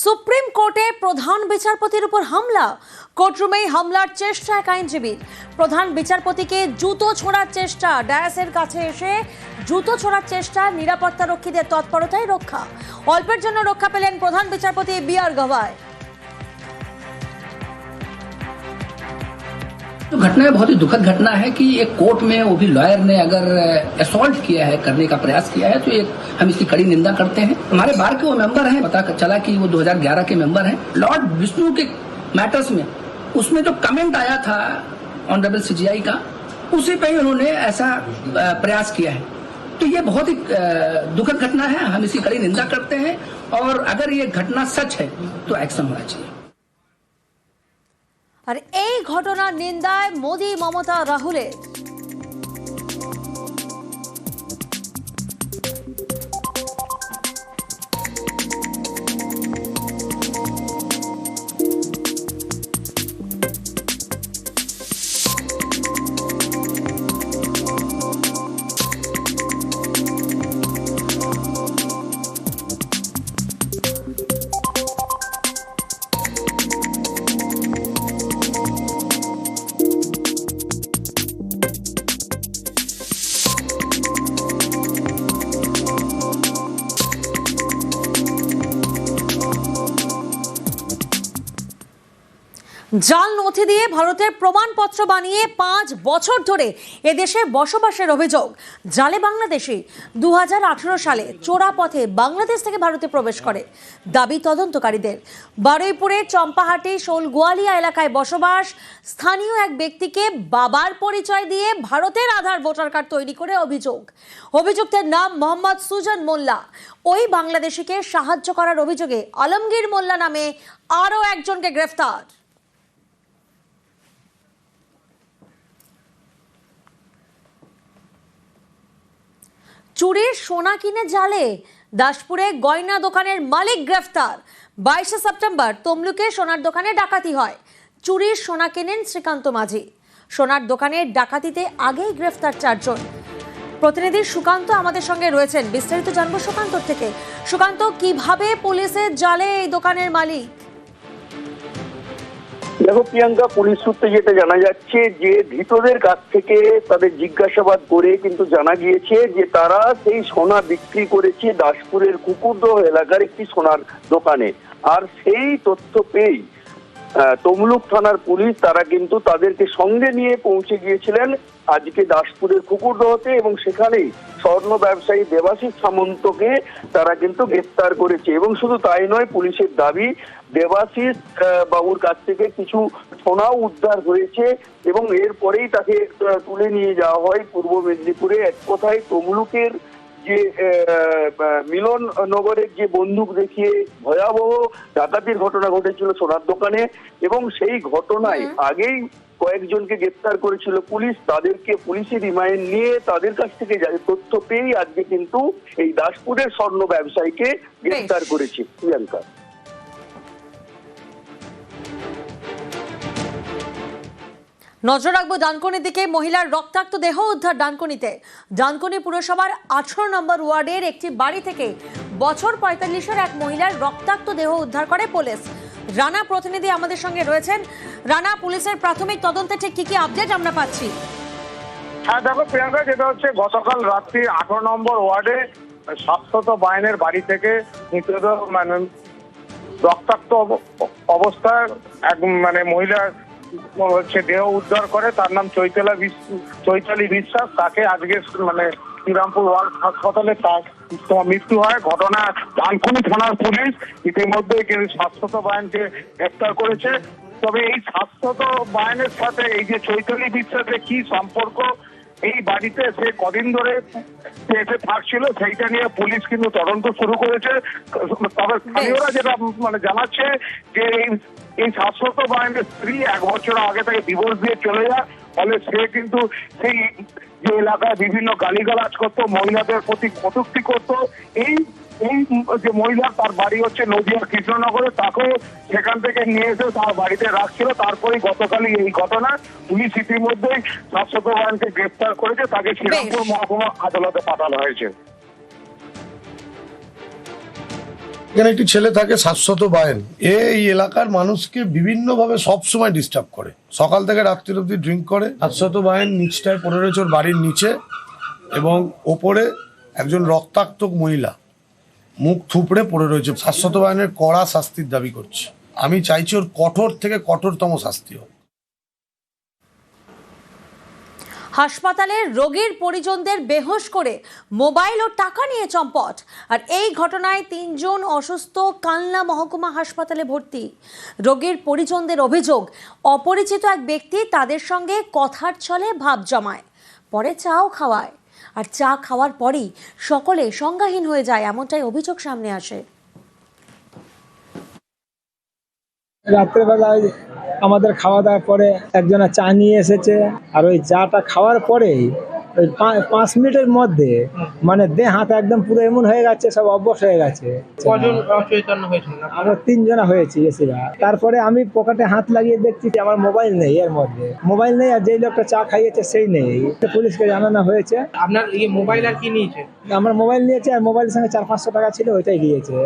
Supreme কোর্টে প্রধান বিচারপতির উপর হামলা। কোর্টরুমেই হামলার চেষ্টা এক আইনজীবীর। প্রধান বিচারপতিকে জুতো ছোঁড়ার চেষ্টা। ডায়াসের কাছে এসে জুতো ছোঁড়ার চেষ্টা নিরাপত্তা রক্ষীদের তৎপরতায় রক্ষা। অল্পের জন্য রক্ষা পেলেন প্রধান বিচারপতি বি আর গভায় जो घटना बहुत ही दुखद घटना है कि एक कोर्ट में वो भी लॉयर ने अगर असोल्ट किया है, करने का प्रयास किया है तो एक हम इसकी कड़ी निंदा करते हैं। हमारे बार के वो मेंबर हैं, पता चला कि वो 2011 के मेंबर हैं। लॉर्ड विष्णु के मैटर्स में, उसमें जो कमेंट आया था ऑनरेबल सीजीआई का, उसी पे उन्होंने ऐसा प्रयास किया है। तो ये बहुत ही दुखद घटना है, हम इसकी कड़ी निंदा करते हैं, और अगर ये घटना सच है तो एक्शन होना चाहिए। আর এই ঘটনার নিন্দায় মোদী মমতা রাহুলের জাল নথি দিয়ে ভারতের প্রমাণপত্র বানিয়ে পাঁচ বছর ধরে এদেশে বসবাসের অভিযোগ। জালে বাংলাদেশি দু সালে চোরা পথে বাংলাদেশ থেকে ভারতে প্রবেশ করে দাবি তদন্তকারীদের। বারুইপুরে চম্পাহাটি, শোল গোয়ালিয়া এলাকায় বসবাস স্থানীয় এক ব্যক্তিকে বাবার পরিচয় দিয়ে ভারতের আধার ভোটার কার্ড তৈরি করে অভিযোগ। অভিযুক্তের নাম মোহাম্মদ সুজন মোল্লা। ওই বাংলাদেশিকে সাহায্য করার অভিযোগে আলমগীর মোল্লা নামে আরও একজনকে গ্রেফতার। চুরির সোনা কিনে জালে। দাসপুরে গয়না দোকানের মালিক গ্রেফতার। বাইশে সেপ্টেম্বর তমলুকে সোনার দোকানে ডাকাতি হয়। চুরির সোনা কেনেন শ্রীকান্ত মাঝি। সোনার দোকানের ডাকাতিতে আগেই গ্রেফতার চারজন। প্রতিনিধি সুকান্ত আমাদের সঙ্গে রয়েছেন। বিস্তারিত জানব সুকান্ত থেকে। সুকান্ত, কীভাবে পুলিশের জালে এই দোকানের মালিক? দেখো প্রিয়াঙ্কা, পুলিশ সূত্রে যেটা জানা যাচ্ছে যে ধৃতদের কাছ থেকে তাদের জিজ্ঞাসাবাদ করে কিন্তু জানা গিয়েছে যে তারা সেই সোনা বিক্রি করেছে দাসপুরের কুকুরদহ এলাকার একটি সোনার দোকানে। আর সেই তথ্য পেয়েই তমলুক থানার পুলিশ তারা কিন্তু তাদেরকে সঙ্গে নিয়ে পৌঁছে গিয়েছিলেন। আজকে দাসপুরের কুকুরদহতে এবং সেখানেই স্বর্ণ ব্যবসায়ী দেবাশিস সামন্তকে তারা কিন্তু গ্রেপ্তার করেছে। এবং শুধু তাই নয় পুলিশের দাবি দেবাশিস বাবুর কাছ থেকে কিছু সোনাও উদ্ধার হয়েছে এবং এরপরেই তাকে তুলে নিয়ে যাওয়া হয় পূর্ব মেদিনীপুরে। এক কথায় তমলুকের যে মিলন নগরের যে বন্দুক দেখিয়ে ভয়াবহ ডাকাতির ঘটনা ঘটেছিল সোনার দোকানে এবং সেই ঘটনায় আগেই কয়েকজনকে গ্রেপ্তার করেছিল পুলিশ। তাদেরকে পুলিশি রিমাইন্ড নিয়ে তাদের কাছ থেকে তথ্য পেয়েই আজকে কিন্তু এই দাসপুরের স্বর্ণ ব্যবসায়ীকে গ্রেপ্তার করেছে প্রিয়াঙ্কা। নজর রাখব ডানকুনির দিকে। মহিলার রক্তাক্ত দেহ উদ্ধার ডানকনিতে। ডানকুনি পুরসভার আঠারো নম্বর ওয়ার্ডের একটি বাড়ি থেকে বছর পঁয়তাল্লিশের এক মহিলার রক্তাক্ত দেহ উদ্ধার করে পুলিশ। রানা প্রতিনিধি আমাদের সঙ্গে রয়েছেন। রানা, পুলিশের প্রাথমিক তদন্তে ঠিক কি কি আপডেট আমরা পাচ্ছি? হ্যাঁ দেখো প্রিয়াঙ্কা, যেটা হচ্ছে গতকাল রাত্রি আঠারো নম্বর ওয়ার্ডে সাতশত বাহিনের বাড়ি থেকে মৃতদেহ মানে রক্তাক্ত অব- অবস্থায় এক মানে মহিলার হচ্ছে দেহ উদ্ধার করে, তার নাম চৈতলা চৈতালি বিশ্বাস। তাকে আজকে মানে শ্রীরামপুর ওয়ার্ড হাসপাতালে তার মৃত্যু হয়। ঘটনা ডানকুনি থানার পুলিশ ইতিমধ্যে শাশ্বত বাহিনীকে গ্রেপ্তার করেছে। তবে এই শাশ্বত বাহিনীর সাথে এই যে চৈতালি বিশ্বাসের কি সম্পর্ক এই বাড়িতে সে কদিন ধরে এসে থাকছিল সেইটা নিয়ে পুলিশ কিন্তু তদন্ত শুরু করেছে। তবে স্থানীয়রা যেটা মানে জানাচ্ছে যে এই এই শাশ্বত বাহিনীর স্ত্রী এক বছর আগে থেকে ডিভোর্স দিয়ে চলে যায় ফলে সে কিন্তু সেই যে এলাকায় বিভিন্ন গালিগালাজ করতো মহিলাদের প্রতি কটূক্তি করতো এই এই যে মহিলা তার বাড়ি হচ্ছে নদিয়ার কৃষ্ণনগরে তাকেও সেখান থেকে নিয়ে এসে তার বাড়িতে রাখছিল। তারপরেই গতকালই এই ঘটনা। পুলিশ ইতিমধ্যেই শাশ্বত বাহিনীকে গ্রেপ্তার করেছে। তাকে শ্রীরামপুর মহকুমা আদালতে পাঠানো হয়েছে। এখানে একটি ছেলে থাকে শাশ্বত বায়েন। এই এলাকার মানুষকে বিভিন্নভাবে সবসময় ডিস্টার্ব করে। সকাল থেকে রাত্রির অব্দি ড্রিঙ্ক করে। শাশ্বত বায়েন নিচটায় পড়ে রয়েছে ওর বাড়ির নিচে এবং ওপরে একজন রক্তাক্ত মহিলা। মুখ থুপড়ে পড়ে রয়েছে। শাশ্বত বায়নের কড়া শাস্তির দাবি করছে। আমি চাইছি ওর কঠোর থেকে কঠোরতম শাস্তি হোক। হাসপাতালে রোগীর পরিজনদের বেহোশ করে মোবাইল ও টাকা নিয়ে চম্পট। আর এই ঘটনায় তিনজন অসুস্থ কালনা মহকুমা হাসপাতালে ভর্তি। রোগীর পরিজনদের অভিযোগ, অপরিচিত এক ব্যক্তি তাদের সঙ্গে কথার ছলে ভাব জমায়। পরে চাও খাওয়ায়। আর চা খাওয়ার পরেই সকলে সংজ্ঞাহীন হয়ে যায়, এমনটাই অভিযোগ সামনে আসে। রাত্রেবেলায় আমাদের খাওয়া দাওয়ার পরে একজনা চা নিয়ে এসেছে, আর ওই চাটা খাওয়ার পরেই ওই পাঁচ মিনিটের মধ্যে মানে দেহ হাত একদম পুরো এমন হয়ে গেছে সব অবশ হয়ে গেছে। আমরা তিনজনা হয়েছি এসিরা তারপরে আমি পকেটে হাত লাগিয়ে দেখছি যে আমার মোবাইল নেই এর মধ্যে। মোবাইল নেই আর যেই লোকটা চা খাইয়েছে সেই নেই। পুলিশকে জানানো হয়েছে। আপনার মোবাইল আর কি নিয়েছে? আমার মোবাইল নিয়েছে আর মোবাইলের সঙ্গে চার পাঁচশো টাকা ছিল ওইটাই গিয়েছে